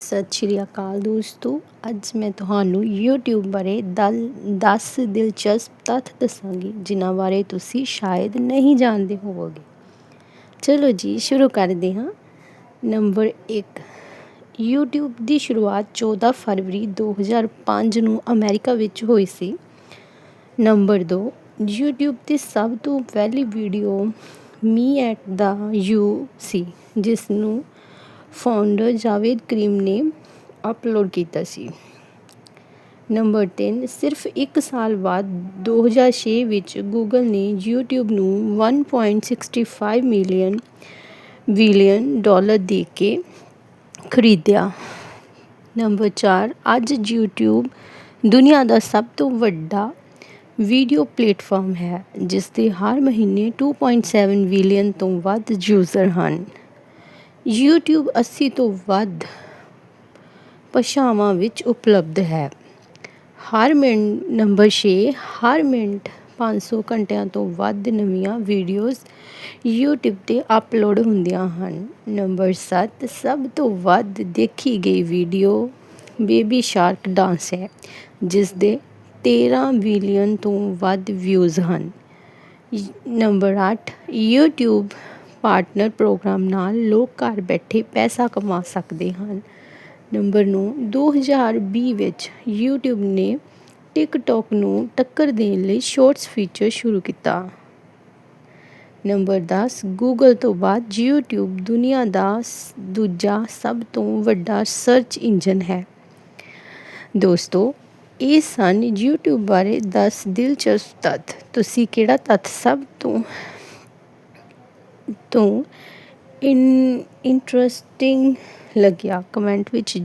ਸਤਿ ਸ਼੍ਰੀ ਅਕਾਲ ਦੋਸਤੋ। ਅੱਜ ਮੈਂ ਤੁਹਾਨੂੰ YouTube ਬਾਰੇ ਦਲ 10 ਦਿਲਚਸਪ ਤੱਥ ਦੱਸਾਂਗੀ, ਜਿਨ੍ਹਾਂ ਬਾਰੇ ਤੁਸੀਂ ਸ਼ਾਇਦ ਨਹੀਂ ਜਾਣਦੇ ਹੋਵੋਗੇ। ਚਲੋ ਜੀ, ਸ਼ੁਰੂ ਕਰਦੇ ਹਾਂ। ਨੰਬਰ 1 YouTube ਦੀ ਸ਼ੁਰੂਆਤ 14 ਫਰਵਰੀ 2005 ਨੂੰ ਅਮਰੀਕਾ ਵਿੱਚ ਹੋਈ ਸੀ। ਨੰਬਰ 2 YouTube ਦੀ ਸਭ ਤੋਂ ਪਹਿਲੀ video me at the zoo ਸੀ, ਜਿਸ ਨੂੰ ਫਾਊਂਡਰ ਜਾਵੇਦ ਕਰੀਮ ਨੇ ਅਪਲੋਡ ਕੀਤਾ ਸੀ। ਨੰਬਰ 3 ਸਿਰਫ 1 ਸਾਲ ਬਾਅਦ 2006 ਵਿੱਚ ਗੂਗਲ ਨੇ YouTube ਨੂੰ 1.65 ਮਿਲੀਅਨ ਬਿਲੀਅਨ ਡਾਲਰ ਦੇ ਕੇ ਖਰੀਦਿਆ। ਨੰਬਰ 4 ਅੱਜ YouTube ਦੁਨੀਆ ਦਾ ਸਭ ਤੋਂ ਵੱਡਾ ਵੀਡੀਓ ਪਲੇਟਫਾਰਮ ਹੈ ਜਿਸ ਦੇ ਹਰ ਮਹੀਨੇ 2.7 ਬਿਲੀਅਨ ਤੋਂ ਵੱਧ ਯੂਜ਼ਰ ਹਨ। YouTube 80 ਤੋਂ ਵੱਧ ਭਾਸ਼ਾਵਾਂ ਵਿੱਚ ਉਪਲਬਧ ਹੈ। ਹਰ ਮਿੰਟ ਨੰਬਰ 6 ਹਰ ਮਿੰਟ 500 ਘੰਟਿਆਂ ਤੋਂ ਵੱਧ ਨਵੀਆਂ ਵੀਡੀਓਜ਼ YouTube ਤੇ ਅਪਲੋਡ ਹੁੰਦੀਆਂ ਹਨ। ਨੰਬਰ 7 ਸਭ ਤੋਂ ਵੱਧ ਦੇਖੀ ਗਈ ਵੀਡੀਓ ਬੇਬੀ ਸ਼ਾਰਕ ਡਾਂਸ ਹੈ, ਜਿਸ ਦੇ 13 ਬਿਲੀਅਨ ਤੋਂ ਵੱਧ ਵਿਊਜ਼ ਹਨ। ਨੰਬਰ 8 YouTube ਪਾਰਟਨਰ ਪ੍ਰੋਗਰਾਮ ਨਾਲ ਲੋਕ ਘਰ ਬੈਠੇ ਪੈਸਾ ਕਮਾ ਸਕਦੇ ਹਨ। ਨੰਬਰ 9 2020 ਵਿੱਚ YouTube ਨੇ TikTok ਨੂੰ ਟੱਕਰ ਦੇਣ ਲਈ ਸ਼ਾਰਟਸ ਫੀਚਰ ਸ਼ੁਰੂ ਕੀਤਾ। ਨੰਬਰ 10 Google ਤੋਂ ਬਾਅਦ YouTube ਦੁਨੀਆ ਦਾ ਦੂਜਾ ਸਭ ਤੋਂ ਵੱਡਾ ਸਰਚ ਇੰਜਨ ਹੈ। ਦੋਸਤੋ, ਇਹ ਸਨ YouTube ਬਾਰੇ 10 ਦਿਲਚਸਪ ਤੱਥ। ਤੁਸੀਂ ਕਿਹੜਾ ਤੱਥ ਸਭ ਤੋਂ ਤੋਂ ਇਨ ਇੰਟਰਸਟਿੰਗ ਲੱਗਿਆ ਕਮੈਂਟ ਵਿੱਚ